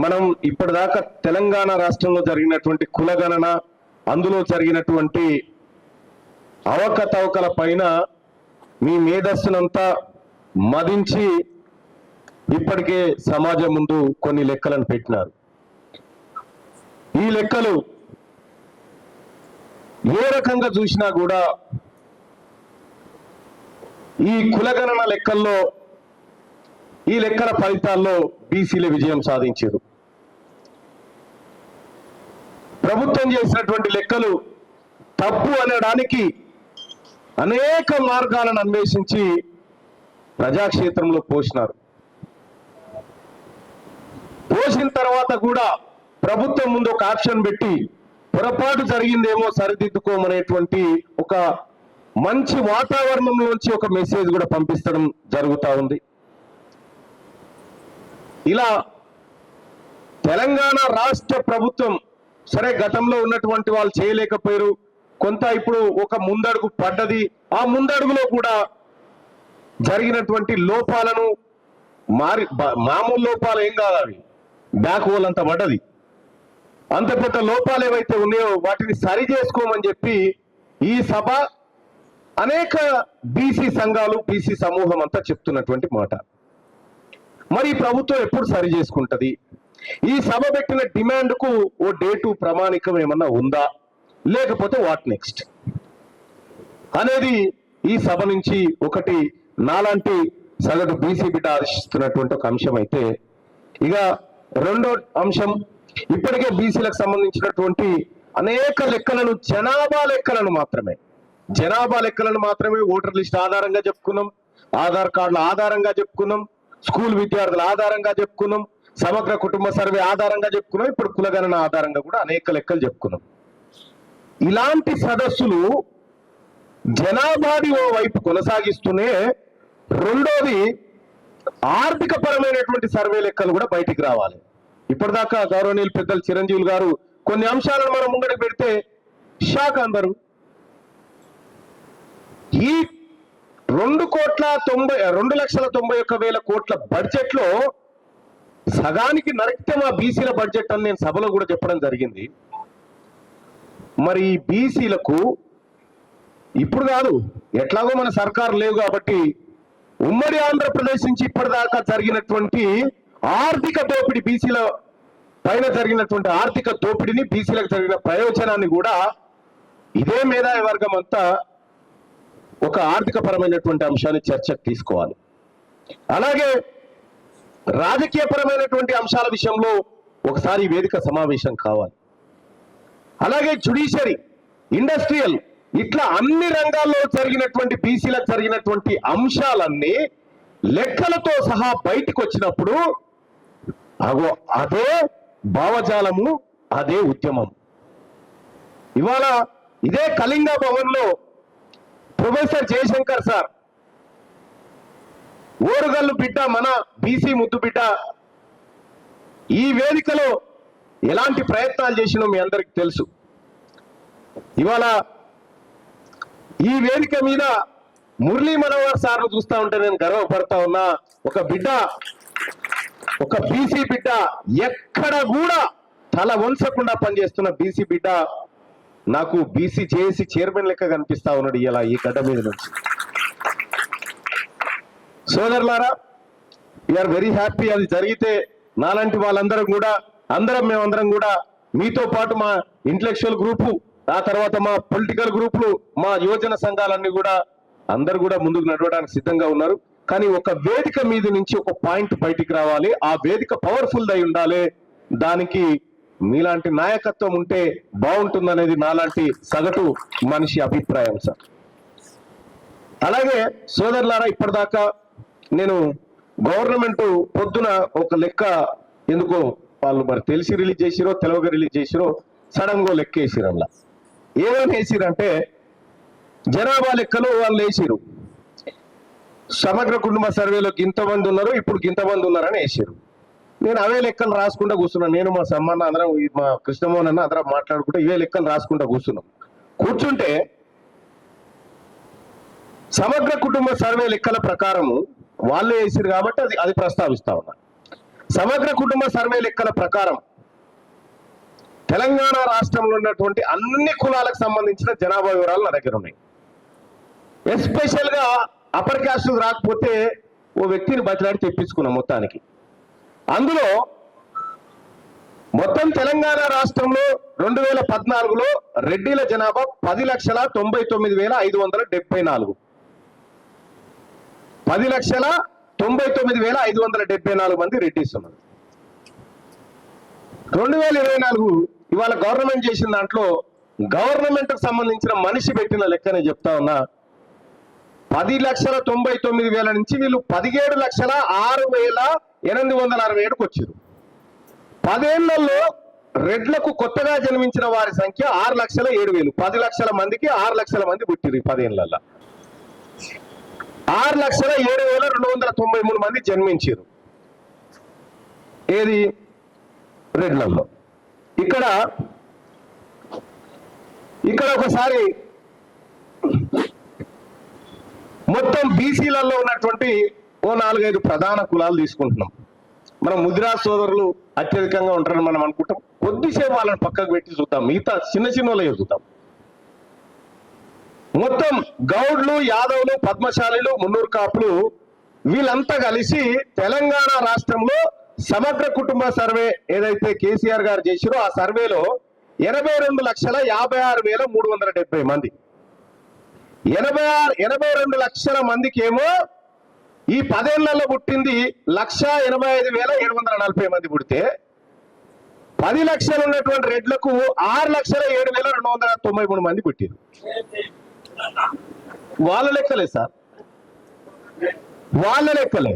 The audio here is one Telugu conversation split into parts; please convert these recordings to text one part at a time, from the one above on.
మనం ఇప్పటిదాకా తెలంగాణ రాష్ట్రంలో జరిగినటువంటి కులగణన అందులో జరిగినటువంటి అవకతవకల పైన మీ మేధస్సునంతా మదించి ఇప్పటికే సమాజం ముందు కొన్ని లెక్కలను పెట్టినారు. ఈ లెక్కలు ఏ రకంగా చూసినా కూడా ఈ కులగణన లెక్కల్లో ఈ లెక్కల ఫలితాల్లో బీసీల విజయం సాధించారు. ప్రభుత్వం చేసినటువంటి లెక్కలు తప్పు అనడానికి అనేక మార్గాలను అన్వేషించి ప్రజాక్షేత్రంలో పోసినారు పోసిన తర్వాత కూడా ప్రభుత్వం ముందు ఒక ఆప్షన్ పెట్టి పొరపాటు జరిగిందేమో సరిదిద్దుకోమనేటువంటి ఒక మంచి వాతావరణంలోంచి ఒక మెసేజ్ కూడా పంపిస్తడం జరుగుతూ ఉంది. ఇలా తెలంగాణ రాష్ట్ర ప్రభుత్వం సరే గతంలో ఉన్నటువంటి వాళ్ళు చేయలేకపోయారు. కొంత ఇప్పుడు ఒక ముందడుగు పడ్డది. ఆ ముందడుగులో కూడా జరిగినటువంటి లోపాలను మారి మామూలు లోపాలు ఏం కాదు అవి. బ్యాక్ హోల్ అంత పడ్డది. అంత పెద్ద లోపాలు ఏవైతే ఉన్నాయో వాటిని సరి చేసుకోమని చెప్పి ఈ సభ అనేక బీసీ సంఘాలు బీసీ సమూహం అంతా చెప్తున్నటువంటి మాట. మరి ప్రభుత్వం ఎప్పుడు సరి చేసుకుంటుంది? ఈ సభ పెట్టిన డిమాండ్కు ఓ డేటు ప్రమాణికం ఏమన్నా ఉందా? లేకపోతే వాట్ నెక్స్ట్? అనేది ఈ సభ నుంచి ఒకటి నాలాంటి సగటు బీసీ బిడ్డ ఆశిస్తున్నటువంటి ఒక అంశం అయితే ఇక రెండో అంశం ఇప్పటికే బీసీలకు సంబంధించినటువంటి అనేక లెక్కలను జనాభా లెక్కలను మాత్రమే జనాభా లెక్కలను మాత్రమే ఓటర్ లిస్ట్ ఆధారంగా చెప్పుకున్నాం ఆధార్ కార్డుల ఆధారంగా చెప్పుకున్నాం స్కూల్ విద్యార్థుల ఆధారంగా చెప్పుకున్నాం సమగ్ర కుటుంబ సర్వే ఆధారంగా చెప్పుకున్నాం ఇప్పుడు కులగణన ఆధారంగా కూడా అనేక లెక్కలు చెప్పుకున్నాం. ఇలాంటి సదస్సులు జనాభాది ఓ వైపు కొనసాగిస్తూనే రెండోది ఆర్థిక పరమైనటువంటి సర్వే లెక్కలు కూడా బయటికి రావాలి. ఇప్పటిదాకా గౌరవనీయులు పెద్దలు చిరంజీవులు గారు కొన్ని అంశాలను మనం ముంగడికి పెడితే షాక్ అందరు ఈ రెండు కోట్ల తొంభై రెండు లక్షల తొంభై ఒక్క వేల కోట్ల బడ్జెట్లో సగానికి నరికితే మా బీసీల బడ్జెట్ అని నేను సభలో కూడా చెప్పడం జరిగింది. మరి ఈ బీసీలకు ఇప్పుడు కాదు ఎట్లాగో మన సర్కారు లేవు కాబట్టి ఉమ్మడి ఆంధ్రప్రదేశ్ నుంచి ఇప్పటిదాకా జరిగినటువంటి ఆర్థిక దోపిడీ బీసీల పైన జరిగినటువంటి ఆర్థిక దోపిడీని బీసీలకు జరిగిన ప్రయోజనాన్ని కూడా ఇదే మేధావి వర్గం అంతా ఒక ఆర్థిక పరమైనటువంటి అంశాన్ని చర్చకు తీసుకోవాలి. అలాగే రాజకీయ పరమైనటువంటి అంశాల విషయంలో ఒకసారి వేదిక సమావేశం కావాలి. అలాగే జుడిషియరీ ఇండస్ట్రియల్ ఇట్లా అన్ని రంగాల్లో జరిగినటువంటి బీసీలకు జరిగినటువంటి అంశాలన్నీ లెక్కలతో సహా బయటికి వచ్చినప్పుడు అగో అదే భావజాలము అదే ఉద్యమం. ఇవాళ ఇదే కళింగ భవన్లో ప్రొఫెసర్ జయశంకర్ సార్. ఓరుగల్లు బిడ్డ మన బీసీ ముద్దు బిడ్డ. ఈ వేదికలో ఎలాంటి ప్రయత్నాలు చేసినో మీ అందరికి తెలుసు. ఇవాళ ఈ వేదిక మీద మురళీ మనోహర్ సార్ను చూస్తా ఉంటే నేను గర్వపడతా ఉన్నా. ఒక బిడ్డ ఒక బీసీ బిడ్డ ఎక్కడ కూడా తల వంచకుండా పనిచేస్తున్న బీసీ బిడ్డ. నాకు బీసీ జేఏసీ చైర్మన్ లెక్క కనిపిస్తా ఉన్నాడు ఇలా ఈ గడ్డ మీద నుంచి. సోదరులారా ఆర్ వెరీ హ్యాపీ అది జరిగితే నాలాంటి వాళ్ళందరం కూడా అందరం మేమందరం కూడా మీతో పాటు మా ఇంటలెక్చువల్ గ్రూపు ఆ తర్వాత మా పొలిటికల్ గ్రూపులు మా యువజన సంఘాలన్నీ కూడా అందరు కూడా ముందుకు నడవడానికి సిద్ధంగా ఉన్నారు. కానీ ఒక వేదిక మీద నుంచి ఒక పాయింట్ బయటికి రావాలి. ఆ వేదిక పవర్ఫుల్ అయి ఉండాలి. దానికి మీలాంటి నాయకత్వం ఉంటే బాగుంటుందనేది నాలాంటి సగటు మనిషి అభిప్రాయం సార్. అలాగే సోదరులారా ఇప్పటిదాకా నేను గవర్నమెంట్ పొద్దున ఒక లెక్క ఎందుకో వాళ్ళు మరి తెలిసి రిలీజ్ చేసిరో తెలవగా రిలీజ్ చేసిరో సడన్గా లెక్క వేసిరు అలా ఏమని వేసిరంటే జనాభా లెక్కలు వాళ్ళు వేసిరు సమగ్ర కుటుంబ సర్వేలో ఇంతమంది ఉన్నారు ఇప్పుడు ఇంతమంది ఉన్నారని వేసారు నేను అవే లెక్కలు రాసుకుంటా కూర్చున్నాను నేను మా సమ్మన్న అందరం ఈ మా కృష్ణమోహన్ అన్న అందరం మాట్లాడుకుంటూ ఇవే లెక్కలు రాసుకుంటా కూర్చున్నాం. కూర్చుంటే సమగ్ర కుటుంబ సర్వే లెక్కల ప్రకారము వాళ్ళే వేసారు కాబట్టి అది అది ప్రస్తావిస్తా ఉన్నా. సమగ్ర కుటుంబ సర్వే లెక్కల ప్రకారం తెలంగాణ రాష్ట్రంలో ఉన్నటువంటి అన్ని కులాలకు సంబంధించిన జనాభా వివరాలు నా దగ్గర ఉన్నాయి. ఎస్పెషల్గా అపర్ అప్పర్ క్యాస్ట్ రాకపోతే ఓ వ్యక్తిని బతిలాడి తెప్పించుకున్నాం మొత్తానికి. అందులో మొత్తం తెలంగాణ రాష్ట్రంలో రెండు వేల పద్నాలుగులో రెడ్డిల జనాభా పది లక్షల తొంభై తొమ్మిది వేల ఐదు వందల డెబ్బై నాలుగు. పది లక్షల తొంభై తొమ్మిది వేల ఐదు వందల డెబ్బై నాలుగు మంది రెడ్డిస్ ఉన్నారు రెండు వేల ఇరవై నాలుగు ఇవాళ గవర్నమెంట్ చేసిన దాంట్లో గవర్నమెంట్ సంబంధించిన మనిషి పెట్టిన లెక్కనే చెప్తా ఉన్నా. పది లక్షల తొంభై తొమ్మిది వేల నుంచి వీళ్ళు పదిహేడు లక్షల ఆరు వేల ఎనిమిది వందల అరవై ఏడుకు వచ్చారు పదేళ్ళలో రెడ్లకు కొత్తగా జన్మించిన వారి సంఖ్య ఆరు లక్షల ఏడు వేలు. పది లక్షల మందికి ఆరు లక్షల మంది పుట్టిరు ఈ పదేళ్ళలో ఆరు లక్షల ఏడు వేల రెండు వందల తొంభై మూడు మంది జన్మించారు ఏది? రెడ్లలో ఇక్కడ ఇక్కడ ఒకసారి మొత్తం బీసీలలో ఉన్నటువంటి ఓ నాలుగైదు ప్రధాన కులాలు తీసుకుంటున్నాం. మనం ముద్రా సోదరులు అత్యధికంగా ఉంటారని మనం అనుకుంటాం. కొద్దిసేపు వాళ్ళని పక్కకు పెట్టి చూద్దాం. మిగతా చిన్న చిన్న వాళ్ళే చూద్దాం. మొత్తం గౌడ్లు యాదవులు పద్మశాలిలు మున్నూరు కాపులు వీళ్ళంతా కలిసి తెలంగాణ రాష్ట్రంలో సమగ్ర కుటుంబ సర్వే ఏదైతే కేసీఆర్ గారు చేసిరో ఆ సర్వేలో ఎనభై రెండు లక్షల యాభై ఆరు వేల మూడు వందల డెబ్బై మంది. ఎనభై ఆరు ఎనభై రెండు లక్షల మందికి ఏమో ఈ పదేళ్ళలో పుట్టింది లక్ష ఎనభై ఐదు వేల ఏడు వందల నలభై మంది పుడితే పది లక్షలు ఉన్నటువంటి రెడ్లకు ఆరు లక్షల ఏడు వేల రెండు వందల తొంభై మూడు మంది పుట్టింది వాళ్ళ లెక్కలే సార్. వాళ్ళ లెక్కలే.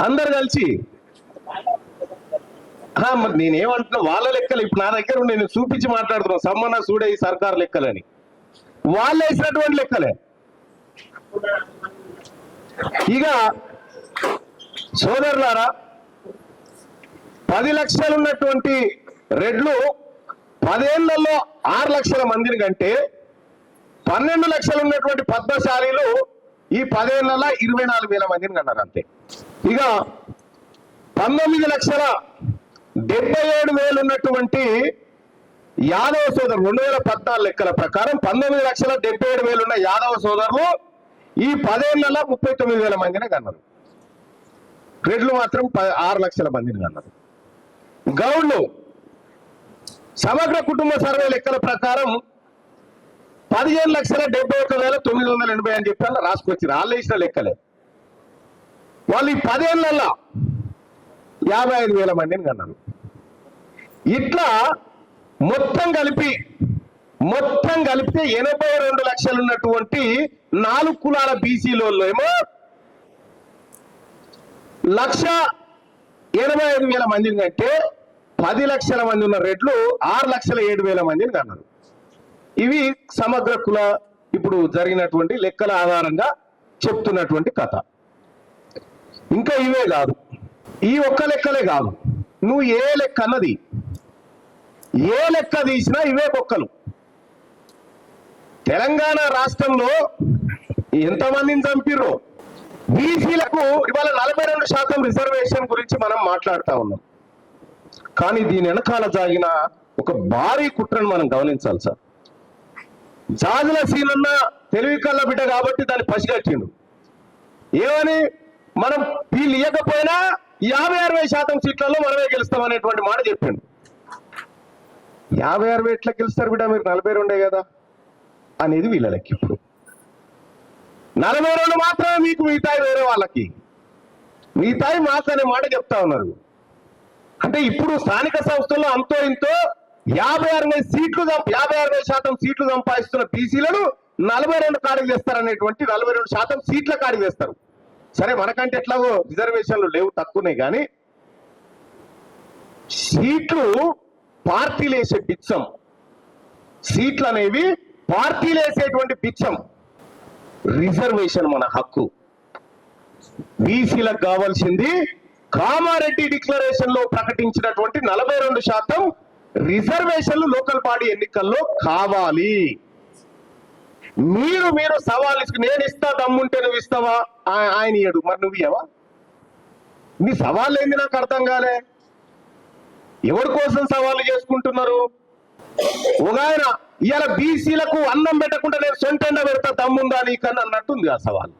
అందరు కలిసి ఆ, మరి నేనేమంటున్నా వాళ్ళ లెక్కలు. ఇప్పుడు నా దగ్గర ఉండి నేను చూపించి మాట్లాడుతున్నాను. సమ్మన్న సూడే ఈ సర్కార్ లెక్కలని. వాళ్ళు వేసినటువంటి లెక్కలే. ఇక సోదరులారా పది లక్షలు ఉన్నటువంటి రెడ్లు పదేళ్ళలో ఆరు లక్షల మందిని కంటే పన్నెండు లక్షలు ఉన్నటువంటి పద్మశాలీలు ఈ పదేళ్ళలో ఇరవై నాలుగు వేల మందిని కన్నారు అంతే. ఇక పంతొమ్మిది లక్షల డెబ్బై ఏడు వేలు ఉన్నటువంటి యాదవ సోదరులు రెండు వేల పద్నాలుగు లెక్కల ప్రకారం పంతొమ్మిది లక్షల డెబ్బై ఏడు వేలున్న యాదవ సోదరులు ఈ పదేళ్ళలో ముప్పై తొమ్మిది వేల మందినే కన్నారు. రెడ్లు మాత్రం ప- ఆరు లక్షల మందిని కన్నారు. గౌడ్లు సమగ్ర కుటుంబ సర్వే లెక్కల ప్రకారం పదిహేను లక్షల డెబ్బై ఒక వేల తొమ్మిది వందల ఎనభై అని చెప్పి రాసుకొచ్చి వాళ్ళు వేసిన లెక్కలే. వాళ్ళు ఈ పదేళ్ళలో యాభై ఐదు వేల మందిని కన్నారు. ఇట్లా మొత్తం కలిపి మొత్తం కలిపితే ఎనభై రెండు లక్షలు ఉన్నటువంటి నాలుగు కులాల బీసీలో ఏమో? లక్ష ఎనభై ఐదు వేల మందిని కంటే పది లక్షల మంది ఉన్న రెడ్లు ఆరు లక్షల ఏడు వేల మందిని కన్నారు. ఇవి సమగ్ర కుల ఇప్పుడు జరిగినటువంటి లెక్కల ఆధారంగా చెప్తున్నటువంటి కథ. ఇంకా ఇవే కాదు. ఈ ఒక్క లెక్కలే కాదు. నువ్వు ఏ లెక్క అన్నది? ఏ లెక్క తీసినా ఇవే బొక్కలు. తెలంగాణ రాష్ట్రంలో ఎంతమందిని చంపిర్రు? బీసీలకు ఇవాళ నలభై రెండు శాతం రిజర్వేషన్ గురించి మనం మాట్లాడుతా ఉన్నాం. కానీ దీని వెనకాల జాగిన ఒక భారీ కుట్రను మనం గమనించాలి సార్. జాజుల సీనన్న తెలివి కళ్ళ బిడ్డ కాబట్టి దాన్ని పసిగట్టిండు. ఏమని? మనం వీళ్ళు ఇవ్వకపోయినా యాభై అరవై శాతం సీట్లలో మనమే గెలుస్తాం అనేటువంటి మాట చెప్పిండు. యాభై అరవై ఎట్లా గెలుస్తారు బిడ్డ? మీరు నలభై రెండే కదా. అనేది వీళ్ళ లెక్క ఇప్పుడు. నలభై రెండు మాత్రమే మీకు మిగతాయి వేరే వాళ్ళకి. మిగతాయి మాస్ అనే మాట చెప్తా ఉన్నారు. అంటే ఇప్పుడు స్థానిక సంస్థల్లో అంతో ఇంతో యాభై అరవై సీట్లు యాభై అరవై శాతం సీట్లు సంపాదిస్తున్న బీసీలను నలభై రెండు కాడికి చేస్తారనేటువంటి నలభై రెండు శాతం సీట్ల కాడికి చేస్తారు. సరే మనకంటే ఎట్లాగో రిజర్వేషన్లు లేవు తక్కువనే కానీ సీట్లు పార్టీలు వేసే పిచ్చం సీట్లు అనేవి పార్టీలు వేసేటువంటి పిచ్చం రిజర్వేషన్ మన హక్కు. బీసీలకు కావాల్సింది కామారెడ్డి డిక్లరేషన్లో ప్రకటించినటువంటి నలభై రెండు శాతం రిజర్వేషన్లు లోకల్ బాడీ ఎన్నికల్లో కావాలి. మీరు మీరు సవాల్ నేను ఇస్తా దమ్ముంటే నువ్వు ఇస్తావా? ఆయన ఇయ్యడు. మరి నువ్వు ఇయ్యవా? నీ సవాళ్ళు ఏంది నాకు అర్థం కాలే. ఎవరి కోసం సవాళ్ళు చేసుకుంటున్నారు? ఒక ఆయన ఇవాళ బీసీలకు అన్నం పెట్టకుండా నేను సొంతంగా పెడతా దమ్ముందా నీకన్నా అన్నట్టుంది ఆ సవాల్.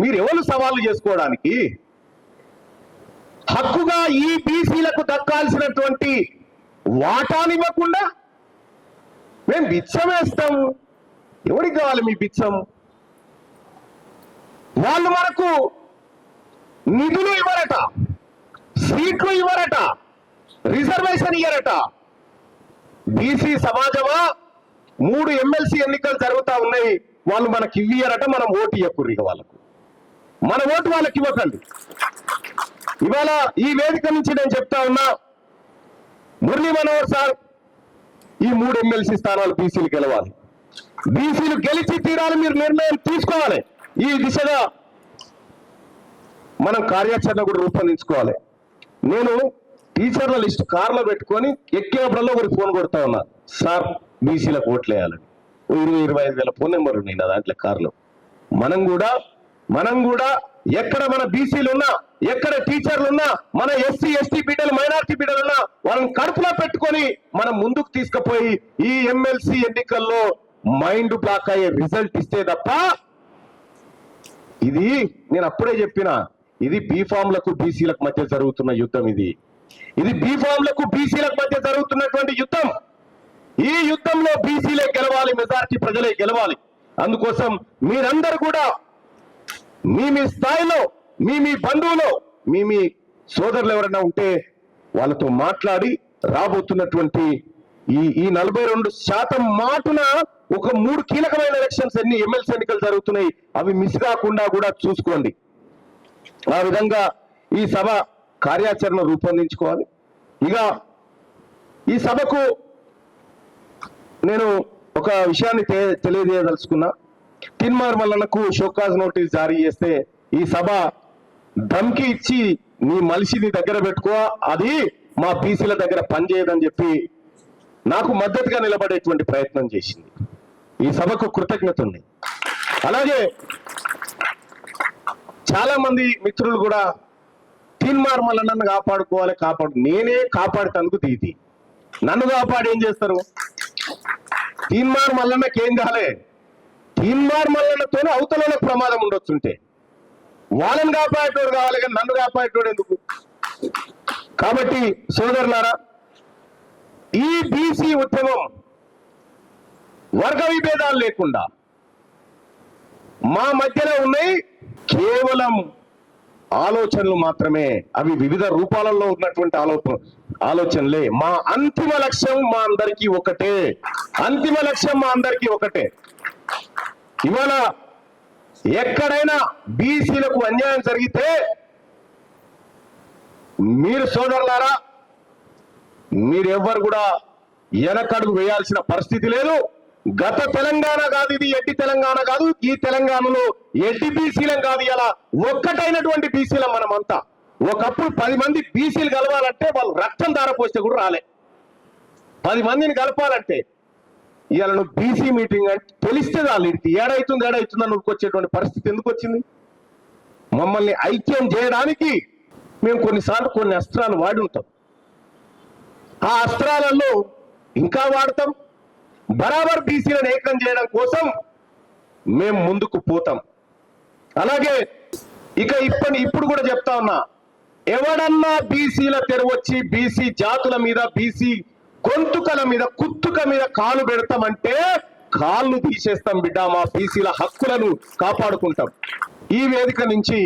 మీరు ఎవరు సవాళ్ళు చేసుకోవడానికి? హక్కుగా ఈ బీసీలకు దక్కాల్సినటువంటి వాటానివ్వకుండా మేము బిచ్చం వేస్తాము ఎవరికి కావాలి మీ బిచ్చం? వాళ్ళు మనకు నిధులు ఇవ్వరట సీట్లు ఇవ్వరట రిజర్వేషన్ ఇవ్వరట బీసీ సమాజమా? మూడు ఎమ్మెల్సీ ఎన్నికలు జరుగుతా ఉన్నాయి. వాళ్ళు మనకి ఇవ్వరట మనం ఓటు ఇవ్వకుర్రిక వాళ్ళకు. మన ఓటు వాళ్ళకి ఇవ్వకండి. ఇవాళ ఈ వేదిక నుంచి నేను చెప్తా ఉన్నా మురళీ మనోహర్ సార్ ఈ మూడు ఎమ్మెల్సీ స్థానాలు బీసీలు గెలవాలి. బీసీలు గెలిచి తీరాలి మీరు నిర్ణయం తీసుకోవాలి. ఈ దిశగా మనం కార్యాచరణ కూడా రూపొందించుకోవాలి. నేను టీచర్ల లిస్ట్ కార్లో పెట్టుకొని ఎక్కేప్పుడల్లా ఒకరికి ఫోన్ కొడతా ఉన్నా. సార్ బీసీలకు ఓట్లు వేయాలని ఇరవై ఇరవై ఐదు వేల ఫోన్ నెంబర్ ఉన్నాయి నా దాంట్లో కార్లో. మనం కూడా మనం కూడా ఎక్కడ మన బీసీలు ఉన్నా ఎక్కడ టీచర్లు ఉన్నా మన ఎస్సీ ఎస్టీ బిడ్డలు మైనార్టీ బిడ్డలు ఉన్నా వాళ్ళని కడుపులో పెట్టుకొని మనం ముందుకు తీసుకుపోయి ఈ ఎమ్మెల్సీ ఎన్నికల్లో మైండ్ బ్లాక్ అయ్యే రిజల్ట్ ఇస్తే తప్ప ఇది నేను అప్పుడే చెప్పిన. ఇది బీఫామ్లకు బీసీలకు మధ్య జరుగుతున్న యుద్ధం ఇది. ఇది బీఫామ్లకు బీసీలకు మధ్య జరుగుతున్నటువంటి యుద్ధం. ఈ యుద్ధంలో బీసీలే గెలవాలి మెజార్టీ ప్రజలే గెలవాలి. అందుకోసం మీరందరూ కూడా మీ మీ స్థాయిలో మీ మీ బంధువులు మీ మీ సోదరులు ఎవరైనా ఉంటే వాళ్ళతో మాట్లాడి రాబోతున్నటువంటి ఈ ఈ నలభై రెండు శాతం మాటున ఒక మూడు కీలకమైన ఎలక్షన్స్ ఎన్ని ఎమ్మెల్సీ ఎన్నికలు జరుగుతున్నాయి అవి మిస్ కాకుండా కూడా చూసుకోండి. ఆ విధంగా ఈ సభ కార్యాచరణ రూపొందించుకోవాలి. ఇక ఈ సభకు నేను ఒక విషయాన్ని తె- తెలియజేయదలుచుకున్నా. తిన్మార్ మల్లన్నకు షోకాజ్ నోటీస్ జారీ చేస్తే ఈ సభ ధమ్కి ఇచ్చి నీ మనిషిని దగ్గర పెట్టుకో అది మా బీసీల దగ్గర పనిచేయదని చెప్పి నాకు మద్దతుగా నిలబడేటువంటి ప్రయత్నం చేసింది. ఈ సభకు కృతజ్ఞత ఉంది. అలాగే చాలా మంది మిత్రులు కూడా తీన్మార్ నన్ను కాపాడుకోవాలి కాపాడు నేనే కాపాడటానికి దీది నన్ను కాపాడు ఏం చేస్తారు? తీన్మార్ మల్లన్నకి ఏం కాలే? తీన్మార్ మల్లన్నతోనే అవతలకు ప్రమాదం ఉండొచ్చుంటే. వాళ్ళని కాపాడేటోడు కావాలి కానీ నన్ను కాపాడేటోడు ఎందుకు? కాబట్టి సోదరులారా ఈ బీసీ ఉద్యమం వర్గ విభేదాలు లేకుండా మా మధ్యలో ఉన్నాయి కేవలం ఆలోచనలు మాత్రమే అవి వివిధ రూపాలలో ఉన్నటువంటి ఆలోచన ఆలోచనలే. మా అంతిమ లక్ష్యం మా అందరికీ ఒకటే. అంతిమ లక్ష్యం మా అందరికీ ఒకటే. ఇవాళ ఎక్కడైనా బీసీలకు అన్యాయం జరిగితే మీరు సోదరులారా మీరెవ్వరు కూడా వెనకడుగు వేయాల్సిన పరిస్థితి లేదు. గత తెలంగాణ కాదు ఇది ఎడ్డి తెలంగాణ కాదు. ఈ తెలంగాణలో ఎడ్డి బీసీలం కాదు ఇలా ఒక్కటైనటువంటి బీసీలం మనమంతా. ఒకప్పుడు పది మంది బీసీలు కలవాలంటే వాళ్ళు రక్తం ధారపోస్తే కూడా రాలే. పది మందిని కలపాలంటే ఇవాళ నువ్వు బీసీ మీటింగ్ అంటే తెలిస్తే చాలు ఇది. ఏడైతుంది ఏడైతుంది అని పరిస్థితి ఎందుకు వచ్చింది? మమ్మల్ని ఐక్యం చేయడానికి మేము కొన్నిసార్లు కొన్ని అస్త్రాలు వాడి ఉంటాం ఆ అస్త్రాలలో ఇంకా వాడతాం. బరాబర్ బీసీలను ఏకం చేయడం కోసం మేము ముందుకు పోతాం. అలాగే ఇక ఇప్పటి ఇప్పుడు కూడా చెప్తా ఉన్నా ఎవడన్నా బీసీల తెరవచ్చి బీసీ జాతుల మీద బీసీ గొంతుకల మీద కుత్తుక మీద కాలు పెడతామంటే కాళ్ళు తీసేస్తాం బిడ్డ మా బీసీల హక్కులను కాపాడుకుంటాం. ఈ వేదిక నుంచి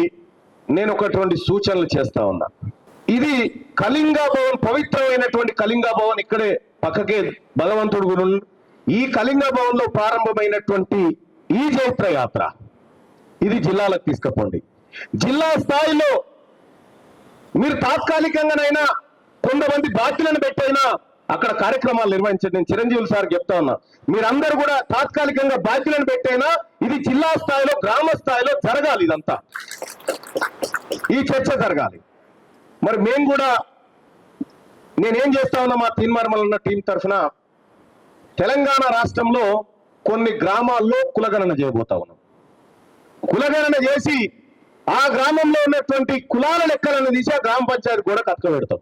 నేను ఒకటువంటి సూచనలు చేస్తా ఉన్నా. ఇది కళింగ భవన్ పవిత్రమైనటువంటి కళింగ భవన్ ఇక్కడే పక్కకే భగవంతుడు గురు ఈ కళింగ భవన్లో ప్రారంభమైనటువంటి ఈ జైత్ర యాత్ర ఇది జిల్లాలకు తీసుకుపోండి. జిల్లా స్థాయిలో మీరు తాత్కాలికంగానైనా కొంతమంది బాధ్యులను పెట్టైనా అక్కడ కార్యక్రమాలు నిర్వహించండి. నేను చిరంజీవులు సార్ చెప్తా ఉన్నా. మీరందరూ కూడా తాత్కాలికంగా బాధ్యులను పెట్టైనా ఇది జిల్లా స్థాయిలో గ్రామ స్థాయిలో జరగాలి ఇదంతా. ఈ చర్చ జరగాలి. మరి మేము కూడా నేనేం చేస్తా ఉన్నా మా తీన్మార్మల్ ఉన్న టీం తరఫున తెలంగాణ రాష్ట్రంలో కొన్ని గ్రామాల్లో కులగణన చేయబోతా ఉన్నాం. కులగణన చేసి ఆ గ్రామంలో ఉన్నటువంటి కులాల లెక్కలను తీసి ఆ గ్రామ పంచాయతీ కూడా కథక పెడతాం.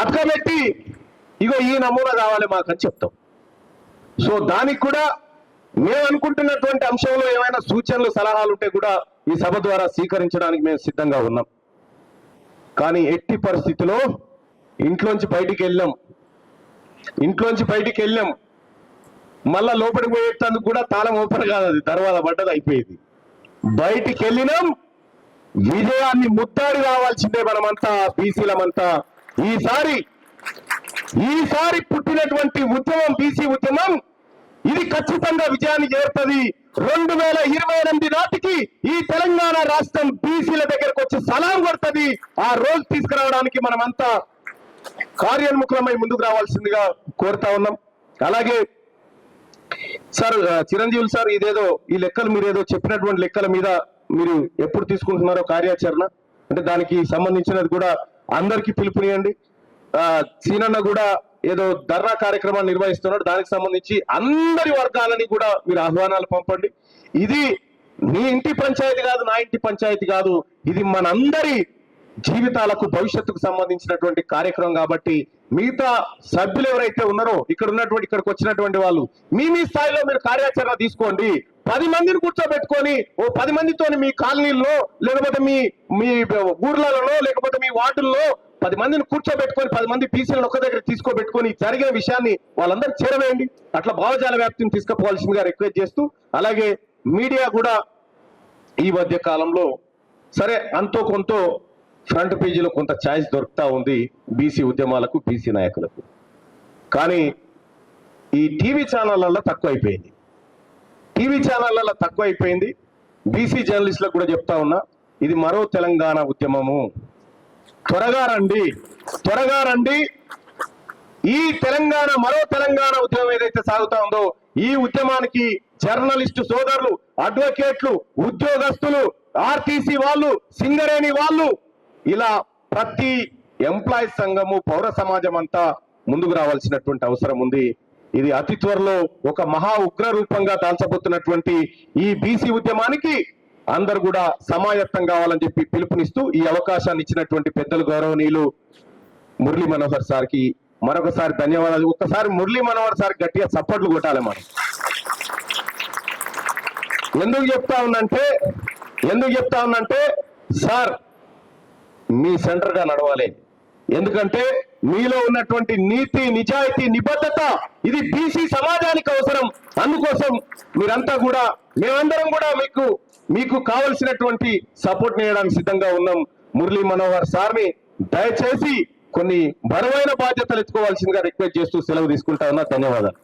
అతకబెట్టి ఇగో ఈ నమూనా కావాలి మాకని చెప్తాం. సో దానికి కూడా మేము అనుకుంటున్నటువంటి అంశంలో ఏమైనా సూచనలు సలహాలు ఉంటే కూడా ఈ సభ ద్వారా స్వీకరించడానికి మేము సిద్ధంగా ఉన్నాం. కానీ ఎట్టి పరిస్థితిలో ఇంట్లోంచి బయటికి వెళ్ళాం. ఇంట్లోంచి బయటికి వెళ్ళాం. మళ్ళా లోపలికి పోయేటందుకు కూడా తాళం ఓపెన్ కాదు అది తర్వాత పడ్డది అయిపోయేది. బయటికి వెళ్ళినాం. విజయాన్ని ముత్తాడి రావాల్సిందే మనమంతా బీసీలమంతా. ఈసారి ఈసారి పుట్టినటువంటి ఉద్యమం బీసీ ఉద్యమం ఇది ఖచ్చితంగా విజయాన్ని చేరుతుంది. రెండు వేల ఇరవై ఎనిమిది నాటికి ఈ తెలంగాణ రాష్ట్రం బీసీల దగ్గరకు వచ్చి సలాం కొడుతుంది. ఆ రోజు తీసుకురావడానికి మనమంతా కార్యోన్ముఖులమై ముందుకు రావాల్సిందిగా కోరుతా ఉన్నాం. అలాగే సార్ చిరంజీవులు సార్ ఇదేదో ఈ లెక్కలు మీరు ఏదో చెప్పినటువంటి లెక్కల మీద మీరు ఎప్పుడు తీసుకుంటున్నారో కార్యాచరణ? అంటే దానికి సంబంధించినది కూడా అందరికీ పిలుపునియండి. ఆ, సీనన్న కూడా ఏదో ధర్నా కార్యక్రమాన్ని నిర్వహిస్తున్నాడు. దానికి సంబంధించి అందరి వర్గాలని కూడా మీరు ఆహ్వానాలు పంపండి. ఇది మీ ఇంటి పంచాయతీ కాదు నా ఇంటి పంచాయతీ కాదు. ఇది మనందరి జీవితాలకు భవిష్యత్తుకు సంబంధించినటువంటి కార్యక్రమం కాబట్టి మిగతా సభ్యులు ఎవరైతే ఉన్నారో ఇక్కడ ఉన్నటువంటి ఇక్కడికి వచ్చినటువంటి వాళ్ళు మీ మీ స్థాయిలో మీరు కార్యాచరణ తీసుకోండి. పది మందిని కూర్చోబెట్టుకొని ఓ పది మందితో మీ కాలనీల్లో లేకపోతే మీ మీ ఊర్లలో లేకపోతే మీ వార్డుల్లో పది మందిని కూర్చోబెట్టుకొని పది మంది పీసీలను ఒక్క దగ్గర తీసుకోబెట్టుకొని జరిగిన విషయాన్ని వాళ్ళందరూ చేరవేయండి. అట్లా భావజాల వ్యాప్తిని తీసుకుపోవాల్సిందిగా రిక్వెస్ట్ చేస్తూ అలాగే మీడియా కూడా ఈ మధ్య కాలంలో సరే అంతో కొంత ఫ్రంట్ పేజీలో కొంత ఛాయిస్ దొరుకుతా ఉంది బీసీ ఉద్యమాలకు బీసీ నాయకులకు. కానీ ఈ టీవీ ఛానళ్ళల్లో తక్కువ అయిపోయింది టీవీ ఛానళ్ళల్లో తక్కువ అయిపోయింది బీసీ జర్నలిస్టులకు కూడా చెప్తా ఉన్నా ఇది మరో తెలంగాణ ఉద్యమము. త్వరగా రండి త్వరగా రండి. ఈ తెలంగాణ మరో తెలంగాణ ఉద్యమం ఏదైతే సాగుతా ఉందో ఈ ఉద్యమానికి జర్నలిస్టు సోదరులు అడ్వకేట్లు ఉద్యోగస్తులు ఆర్టీసీ వాళ్ళు సింగరేణి వాళ్ళు ఇలా ప్రతి ఎంప్లాయీ సంఘము పౌర సమాజం అంతా ముందుకు రావాల్సినటువంటి అవసరం ఉంది. ఇది అతి త్వరలో ఒక మహా ఉగ్ర రూపంగా దాల్చబోతున్నటువంటి ఈ బీసీ ఉద్యమానికి అందరు కూడా సమాయత్తం కావాలని చెప్పి పిలుపునిస్తూ ఈ అవకాశాన్ని ఇచ్చినటువంటి పెద్దలు గౌరవనీయులు మురళీ మనోహర్ సార్కి మరొకసారి ధన్యవాదాలు. ఒక్కసారి మురళీ మనోహర్ సార్ గట్టిగా చప్పట్లు కొట్టాలి మనం ఎందుకు చెప్తా ఉందంటే ఎందుకు చెప్తా ఉందంటే సార్ మీ సెంటర్గా నడవాలి. ఎందుకంటే మీలో ఉన్నటువంటి నీతి నిజాయితీ నిబద్ధత ఇది బీసీ సమాజానికి అవసరం. అందుకోసం మీరంతా కూడా మేమందరం కూడా మీకు మీకు కావలసినటువంటి సపోర్ట్ చేయడానికి సిద్ధంగా ఉన్నాం. మురళీ మనోహర్ సార్ని దయచేసి కొన్ని బరువైన బాధ్యతలు ఎత్తుకోవాల్సిందిగా రిక్వెస్ట్ చేస్తూ సెలవు తీసుకుంటా ఉన్నా. ధన్యవాదాలు.